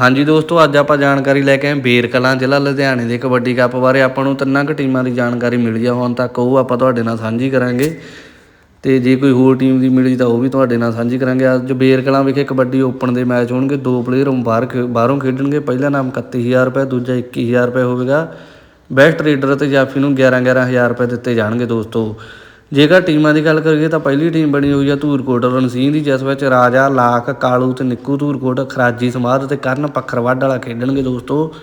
ਹਾਂਜੀ ਦੋਸਤੋ, ਅੱਜ ਆਪਾਂ ਜਾਣਕਾਰੀ ਲੈ ਕੇ ਆਏ ਬੇਰ ਕਲਾਂ ਜ਼ਿਲ੍ਹਾ ਲੁਧਿਆਣੇ ਦੇ ਕਬੱਡੀ ਕੱਪ ਬਾਰੇ। ਆਪਾਂ ਨੂੰ ਤਿੰਨਾਂ ਕੁ ਟੀਮਾਂ ਦੀ ਜਾਣਕਾਰੀ ਮਿਲੀ ਆ ਹੁਣ ਤੱਕ, ਉਹ ਆਪਾਂ ਤੁਹਾਡੇ ਨਾਲ ਸਾਂਝੀ ਕਰਾਂਗੇ। ਤੇ ਜੇ ਕੋਈ ਹੋਰ ਟੀਮ ਦੀ ਮਿਲੀ ਤਾਂ ਉਹ ਵੀ ਤੁਹਾਡੇ ਨਾਲ ਸਾਂਝੀ ਕਰਾਂਗੇ। ਅੱਜ ਬੇਰ ਕਲਾਂ ਵਿਖੇ ਕਬੱਡੀ ਓਪਨ ਦੇ ਮੈਚ ਹੋਣਗੇ। ਦੋ ਪਲੇਅਰ ਬਾਹਰ ਖੇ- ਬਾਹਰੋਂ ਖੇਡਣਗੇ। ਪਹਿਲਾ ਨਾਮ 31000 ਰੁਪਏ, ਦੂਜਾ 21000 ਰੁਪਏ ਹੋਵੇਗਾ। ਬੈਸਟ ਰੇਡਰ ਅਤੇ ਜਾਫੀ ਨੂੰ 11 11000 ਰੁਪਏ ਦਿੱਤੇ ਜਾਣਗੇ ਦੋਸਤੋ। ਜੇਕਰ ਟੀਮਾਂ ਦੀ ਗੱਲ ਕਰੀਏ ਤਾਂ ਪਹਿਲੀ ਟੀਮ ਬਣੀ ਹੋਈ ਆ ਧੂਰਕੋਟ ਰਣਸੀਂਹ ਦੀ, ਜਿਸ ਵਿੱਚ ਰਾਜਾ ਲਾਖ, ਕਾਲੂ ਤੇ ਨਿੱਕੂ ਧੂਰਕੋਟ, ਖਰਾਜੀ ਸਮਾਧ ਤੇ ਕਰਨ ਪੱਖਰਵੱਡ ਵਾਲਾ ਖੇਡਣਗੇ ਦੋਸਤੋ।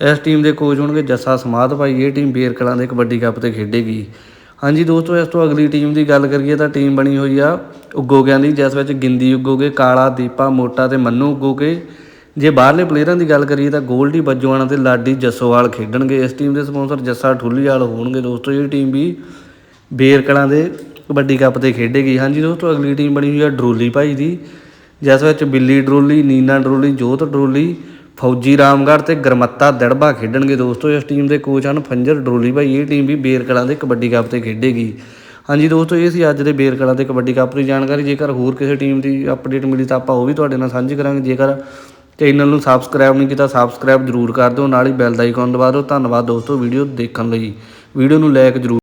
ਇਸ ਟੀਮ ਦੇ ਕੋਚ ਹੋਣਗੇ ਜੱਸਾ ਸਮਾਧ ਭਾਈ। ਇਹ ਟੀਮ ਬੇਰਕਲਾਂ ਦੇ ਕਬੱਡੀ ਕੱਪ ਤੇ ਖੇਡੇਗੀ। ਹਾਂਜੀ ਦੋਸਤੋ, ਇਸ ਤੋਂ ਅਗਲੀ ਟੀਮ ਦੀ ਗੱਲ ਕਰੀਏ ਤਾਂ ਟੀਮ ਬਣੀ ਹੋਈ ਆ ਉਗੋਗਿਆਂ ਦੀ, ਜਿਸ ਵਿੱਚ ਗਿੰਦੀ ਉਗੋਗੇ, ਕਾਲਾ, ਦੀਪਾ, ਮੋਟਾ ਤੇ ਮੰਨੂ ਉਗੋਗੇ। ਜੇ ਬਾਹਰਲੇ ਪਲੇਅਰਾਂ ਦੀ ਗੱਲ ਕਰੀਏ ਤਾਂ ਗੋਲਡੀ ਬੱਜੋਆਣਾ ਤੇ ਲਾਡੀ ਜੱਸੋਵਾਲ ਖੇਡਣਗੇ। ਇਸ ਟੀਮ ਦੇ ਸਪਾਂਸਰ ਜੱਸਾ ਠੁੱਲੀਵਾਲ ਹੋਣਗੇ ਦੋਸਤੋ। ਇਹ ਟੀਮ ਵੀ ਬੇਰ ਕਲਾਂ ਦੇ ਕਬੱਡੀ ਕੱਪ ਤੇ ਖੇਡੇਗੀ ਹਾਂਜੀ ਦੋਸਤੋ, ਅਗਲੀ ਟੀਮ ਬਣੀ ਹੋਈ ਆ ਡਰੋਲੀ ਭਾਈ ਦੀ, ਜਿਸ ਵਿੱਚ ਬਿੱਲੀ ਡਰੋਲੀ, ਨੀਨਾ ਡਰੋਲੀ, ਜੋਤ ਡਰੋਲੀ, ਫੌਜੀ ਰਾਮਗੜ੍ਹ ਤੇ ਗਰਮੱਤਾ ਦੜਬਾ ਖੇਡਣਗੇ ਦੋਸਤੋ। ਇਸ ਟੀਮ ਦੇ ਕੋਚ ਹਨ ਫੰਜਰ ਡਰੋਲੀ ਭਾਈ। ਇਹ ਟੀਮ ਵੀ ਬੇਰ ਕਲਾਂ ਦੇ ਕਬੱਡੀ ਕੱਪ ਤੇ ਖੇਡੇਗੀ ਹਾਂਜੀ ਦੋਸਤੋ, ਇਹ ਸੀ ਅੱਜ ਦੇ ਬੇਰ ਕਲਾਂ ਦੇ ਕਬੱਡੀ ਕੱਪ ਦੀ ਜਾਣਕਾਰੀ। ਜੇਕਰ ਹੋਰ ਕਿਸੇ ਟੀਮ ਦੀ ਅਪਡੇਟ ਮਿਲੀ ਤਾਂ ਆਪਾਂ ਉਹ ਵੀ ਤੁਹਾਡੇ ਨਾਲ ਸਾਂਝੀ ਕਰਾਂਗੇ। ਜੇਕਰ ਚੈਨਲ ਨੂੰ ਸਬਸਕ੍ਰਾਈਬ ਨਹੀਂ ਕੀਤਾ ਸਬਸਕ੍ਰਾਈਬ ਜ਼ਰੂਰ ਕਰ ਦਿਓ। ਨਾਲ ਹੀ ਬੈਲ ਦਾ ਆਈਕਨ ਦਬਾ ਦਿਓ। ਧੰਨਵਾਦ ਦੋਸਤੋ ਵੀਡੀਓ ਦੇਖਣ ਲਈ। ਵੀਡੀਓ ਨੂੰ ਲਾਈਕ ਜ਼ਰੂਰ